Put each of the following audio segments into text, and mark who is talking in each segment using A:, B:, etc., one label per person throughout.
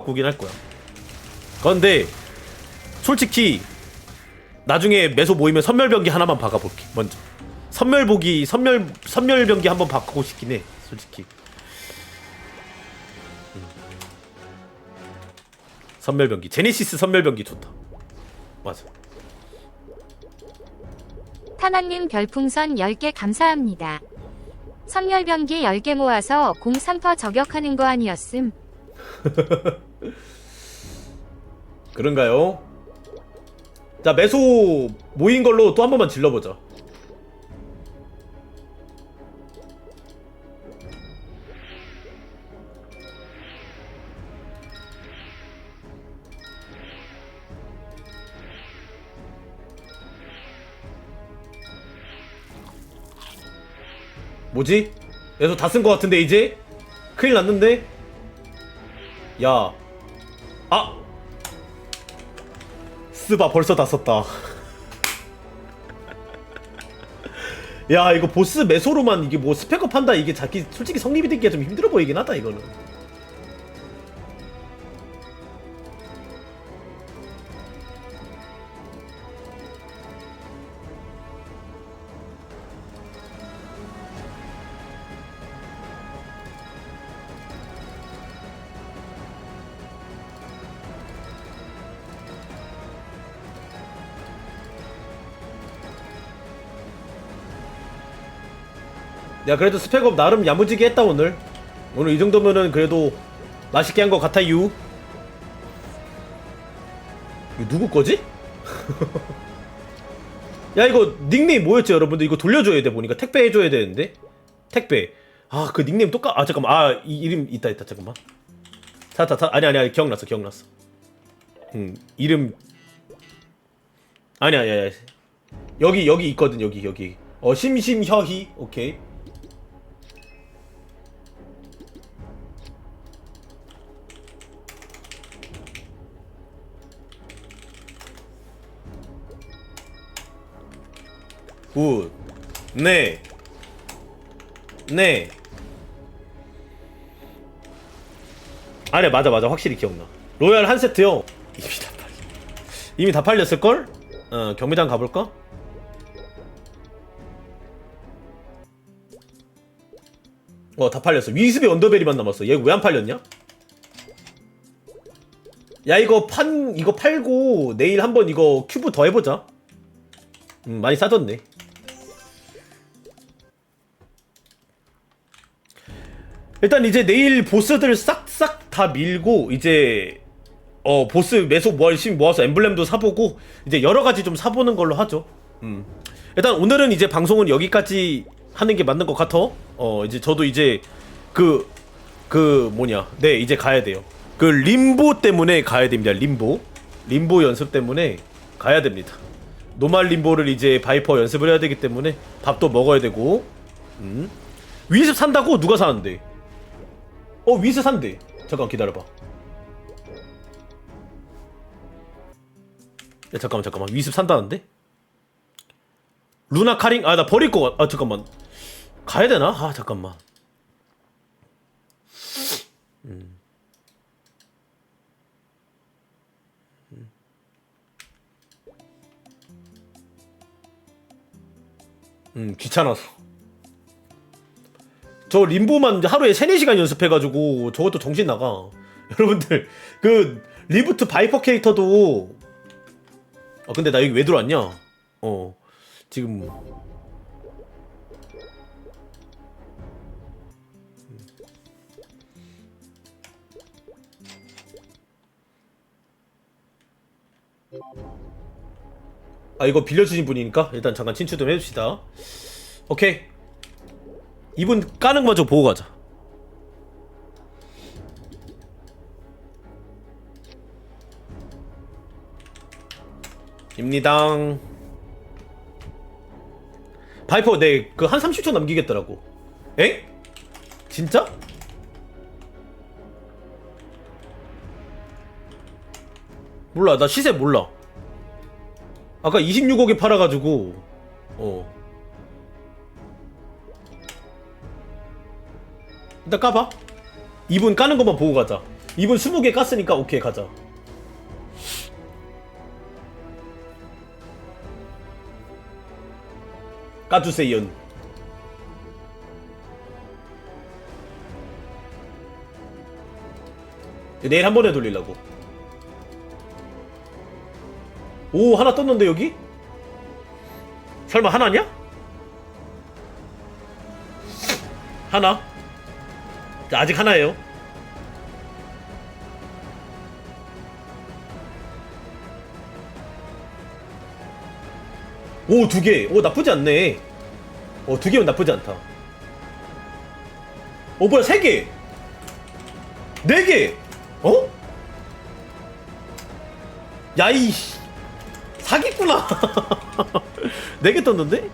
A: 바꾸긴 할 거야. 그런데 솔직히 나중에 매소 모이면 선멸병기 하나만 박아볼게 먼저. 선멸보기 선멸 선멸병기 한번 바꾸고 싶긴 해 솔직히. 음. 선멸병기 제네시스 선멸병기 좋다. 맞아.
B: 타나님 별풍선 10개 감사합니다. 선멸병기 10개 모아서 03퍼 저격하는 거 아니었음.
A: 그런가요? 자 매소 모인 걸로 또 한 번만 질러보자. 뭐지? 매소 다 쓴 것 같은데 이제? 큰일 났는데? 야. 스바 벌써 다 썼다. 야 이거 보스 매소로만 이게 뭐 스펙업 한다 이게 자기 솔직히 성립이 되기가 좀 힘들어 보이긴 하다 이거는. 야 그래도 스펙업 나름 야무지게 했다 오늘. 오늘 이 정도면은 그래도 맛있게 한 것 같아요. 이거 누구 거지? 야 이거 닉네임 뭐였지 여러분들? 이거 돌려줘야 돼 보니까. 택배 해줘야 되는데. 택배. 아 그 닉네임 똑같 아 잠깐만. 아 이 이름 있다 있다. 잠깐만. 자자자. 아니 아니 아니. 기억났어 기억났어. 음 이름. 아니 아니 아니 여기 여기 있거든 여기 여기. 어 심심혀희 오케이 굿. 네. 네. 아래 맞아 맞아 확실히 기억나. 로얄 한 세트요. 이미 다 팔. 이미 다 팔렸을 걸? 어 경매장 가볼까? 어 다 팔렸어. 위습의 언더베리만 남았어. 얘 왜 안 팔렸냐? 야 이거 판 이거 팔고 내일 한번 이거 큐브 더 해보자. 음 많이 싸졌네. 일단 이제 내일 보스들 싹싹 다 밀고 이제 어 보스 매속 뭐 열심히 모아서 엠블렘도 사보고 이제 여러 가지 좀 사보는 걸로 하죠. 음 일단 오늘은 이제 방송은 여기까지 하는 게 맞는 것 같아. 어 이제 저도 이제 그그 뭐냐 네 이제 가야 돼요. 그 림보 때문에 가야 됩니다. 림보 림보 연습 때문에 가야 됩니다. 노말 림보를 이제 바이퍼 연습을 해야 되기 때문에 밥도 먹어야 되고 음 위습 산다고 누가 사는데? 어 위스 산대 잠깐 기다려봐 야 잠깐만 잠깐만 위습 산다는데? 루나 카링 아 나 버릴 거 같... 아 잠깐만 가야 되나? 아 잠깐만 음. 음 귀찮아서 저 림보만 하루에 3, 4시간 연습해가지고 저것도 정신 나가. 여러분들, 그, 리부트 바이퍼 캐릭터도. 아, 근데 나 여기 왜 들어왔냐? 어, 지금. 아, 이거 빌려주신 분이니까 일단 잠깐 친추 좀 해줍시다. 오케이. 이분 까는 거 먼저 보고 가자. 입니다. 바이퍼 네그 한 30초 남기겠더라고. 엥? 진짜? 몰라 나 시세 몰라. 아까 26억에 팔아가지고 어. 일단 까봐. 이분 까는 것만 보고 가자. 이분 20개 깠으니까 오케이 가자 까주세요 내일 한 번에 돌리려고 오 하나 떴는데 여기? 설마 하나냐? 하나 자, 아직 하나예요? 오 두 개 오 나쁘지 않네. 어 두 개면 나쁘지 않다. 어 뭐야 세 개. 네 개! 어? 야이 사기꾼아. 네 개 떴는데?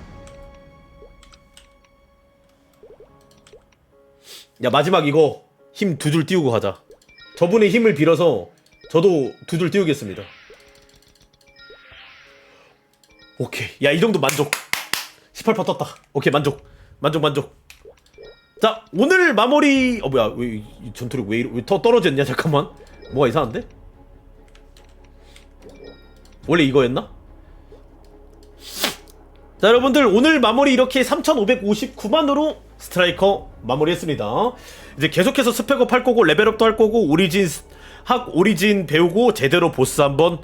A: 야 마지막 이거 힘 두 줄 띄우고 가자. 저분의 힘을 빌어서 저도 두 줄 띄우겠습니다. 오케이. 야 이 정도 만족. 18% 떴다. 오케이 만족. 만족 만족. 자 오늘 마무리. 어 뭐야 왜이 전투력 왜, 이러- 왜더 떨어졌냐? 잠깐만. 뭐가 이상한데? 원래 이거였나? 자 여러분들 오늘 마무리 이렇게 3559만으로 스트라이커 마무리했습니다. 이제 계속해서 스펙업 할 거고 레벨업도 할 거고 오리진 스- 학 오리진 배우고 제대로 보스 한번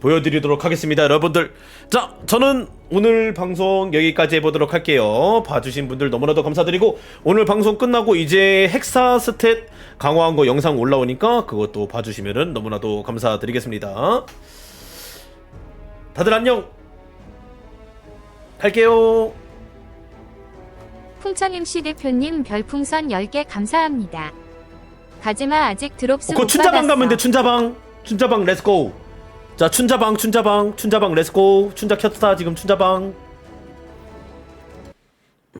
A: 보여드리도록 하겠습니다 여러분들. 자 저는 오늘 방송 여기까지 해보도록 할게요. 봐주신 분들 너무나도 감사드리고 오늘 방송 끝나고 이제 헥사 스탯 강화한 거 영상 올라오니까 그것도 봐주시면 너무나도 감사드리겠습니다. 다들 안녕! 갈게요
B: 풍천임씨 대표님 별풍선 10개 감사합니다. 가지마 아직 드롭스
A: 그
B: 못
A: 춘자방
B: 받았어.
A: 가면 돼 춘자방 춘자방 렛츠고 자 춘자방 춘자방 춘자방 렛츠고 춘자 켰다 지금 춘자방